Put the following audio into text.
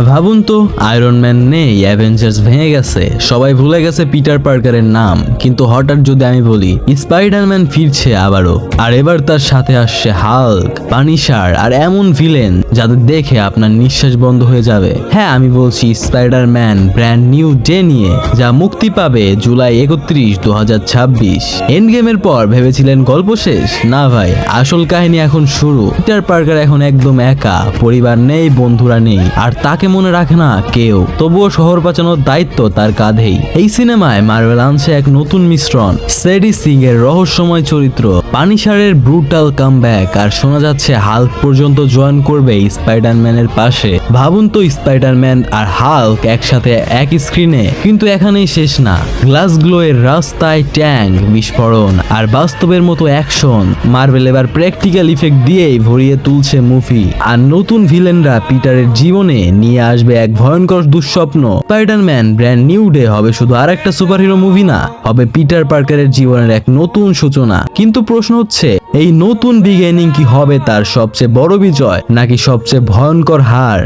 ভাবুন তো iron man নেই অ্যাভেঞ্জার্স ভেঙে গেছে। সবাই ভুলে গেছে পিটার পার্কারের নাম, কিন্তু হঠাৎ যদি আমি বলি স্পাইডারম্যান ফিরছে আবারও। আর এবার তার সাথে আসছে হাল্ক পানিশার আর এমন ভিলেন যাদের দেখে আপনার নিঃশ্বাস বন্ধ হয়ে যাবে। হ্যাঁ আমি বলছি স্পাইডারম্যান ব্র্যান্ড নিউ ডে নিয়ে, যা মুক্তি পাবে জুলাই একত্রিশ দু হাজার ছাব্বিশ। এন্ড গেমের পর ভেবেছিলেন গল্প শেষ? না ভাই, আসল কাহিনী এখন শুরু। পিটার পার্কার এখন একদম একা, পরিবার নেই, বন্ধুরা নেই, আর তাকে মনে রাখে না কেউ। তবুও শহর বাঁচানোর দায়িত্ব তার কাঁধেই। এই সিনেমায় মার্বেল আনছে এক নতুন মিশ্রণ, সেডি সিং এর রহস্যময় চরিত্র। পানিসারের ব্রুটাল কামব্যাক, আর শোনা যাচ্ছে হাল্ক পর্যন্ত জয়েন করবে স্পাইডারম্যানের পাশে। ভাবুন তো স্পাইডারম্যান আর হাল্ক একসাথে এক স্ক্রিনে, কিন্তু এখানেই শেষ না। গ্লাস গ্লোয়ের রাস্তায় ট্যাঙ্ক, বিস্ফোরণ, আর বাস্তবের মতো অ্যাকশন। মার্বেল এবার প্র্যাকটিক্যাল ইফেক্ট দিয়েই ভরিয়ে তুলছে মুভি। আর নতুন ভিলেনরা পিটারের জীবনে নিয়ে আসবে এক ভয়ঙ্কর দুঃস্বপ্ন। স্পাইডারম্যান ব্র্যান্ড নিউ ডে হবে শুধু আর একটা সুপার হিরো মুভি না, হবে পিটার পার্কারের জীবনের এক নতুন সূচনা। কিন্তু প্রশ্ন হচ্ছে, এই নতুন বিগেনিং কি হবে তার সবচেয়ে বড় বিজয় নাকি সবচেয়ে ভয়ঙ্কর হার?